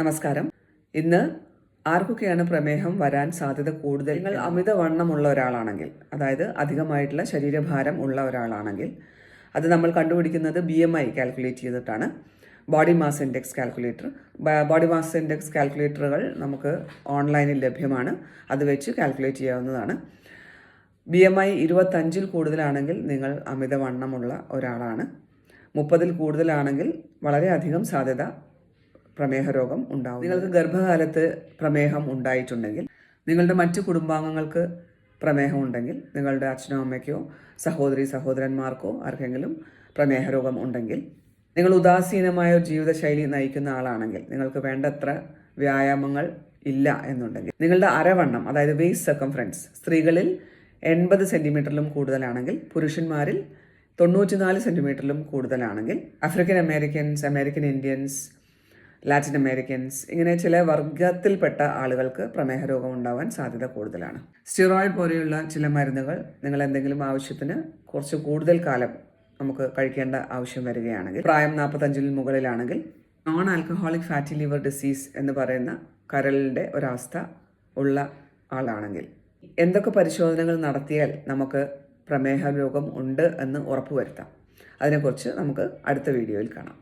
നമസ്കാരം. ഇന്ന് ആർക്കൊക്കെയാണ് പ്രമേഹം വരാൻ സാധ്യത കൂടുതൽ? നിങ്ങൾ അമിതവണ്ണമുള്ള ഒരാളാണെങ്കിൽ അതായത് അധികമായിട്ടുള്ള ശരീരഭാരം ഉള്ള ഒരാളാണെങ്കിൽ അത് നമ്മൾ കണ്ടുപിടിക്കുന്നത് ബി എം ഐ കാൽക്കുലേറ്റ് ചെയ്തിട്ടാണ്. Body mass index calculator body mass index കാൽക്കുലേറ്ററുകൾ നമുക്ക് ഓൺലൈനിൽ ലഭ്യമാണ്. അത് വെച്ച് കാൽക്കുലേറ്റ് ചെയ്യാവുന്നതാണ്. ബി എം ഐ ഇരുപത്തഞ്ചിൽ കൂടുതലാണെങ്കിൽ നിങ്ങൾ അമിതവണ്ണമുള്ള ഒരാളാണ്. മുപ്പതിൽ കൂടുതലാണെങ്കിൽ വളരെയധികം സാധ്യത പ്രമേഹ രോഗം ഉണ്ടാവും നിങ്ങൾക്ക് ഗർഭകാലത്ത് പ്രമേഹം ഉണ്ടായിട്ടുണ്ടെങ്കിൽ നിങ്ങളുടെ മറ്റു കുടുംബാംഗങ്ങൾക്ക് പ്രമേഹം ഉണ്ടെങ്കിൽ നിങ്ങളുടെ അച്ഛനോ അമ്മയ്ക്കോ സഹോദരി സഹോദരന്മാർക്കോ ആർക്കെങ്കിലും പ്രമേഹ രോഗം ഉണ്ടെങ്കിൽ നിങ്ങൾ ഉദാസീനമായ ഒരു ജീവിതശൈലി നയിക്കുന്ന ആളാണെങ്കിൽ നിങ്ങൾക്ക് വേണ്ടത്ര വ്യായാമങ്ങൾ ഇല്ല എന്നുണ്ടെങ്കിൽ നിങ്ങളുടെ അരവണ്ണം അതായത് വെയ്സ് സർക്കംഫറൻസ് സ്ത്രീകളിൽ എൺപത് സെന്റിമീറ്ററിലും കൂടുതലാണെങ്കിൽ പുരുഷന്മാരിൽ തൊണ്ണൂറ്റിനാല് സെന്റിമീറ്ററിലും കൂടുതലാണെങ്കിൽ African Americans American Indians Latin Americans ഇങ്ങനെ ചില വർഗത്തിൽപ്പെട്ട ആളുകൾക്ക് പ്രമേഹ രോഗം ഉണ്ടാവാൻ സാധ്യത കൂടുതലാണ്. സ്റ്റിറോയിഡ് പോലെയുള്ള ചില മരുന്നുകൾ നിങ്ങൾ എന്തെങ്കിലും ആവശ്യത്തിന് കുറച്ച് കൂടുതൽ കാലം നമുക്ക് കഴിക്കേണ്ട ആവശ്യം വരികയാണെങ്കിൽ പ്രായം നാൽപ്പത്തഞ്ചിൽ മുകളിലാണെങ്കിൽ non alcoholic fatty liver disease എന്ന് പറയുന്ന കരളിന്റെ ഒരവസ്ഥ ഉള്ള ആളാണെങ്കിൽ എന്തൊക്കെ പരിശോധനകൾ നടത്തിയാൽ നമുക്ക് പ്രമേഹ രോഗം ഉണ്ട് എന്ന് ഉറപ്പുവരുത്താം. അതിനെക്കുറിച്ച് നമുക്ക് അടുത്ത വീഡിയോയിൽ കാണാം.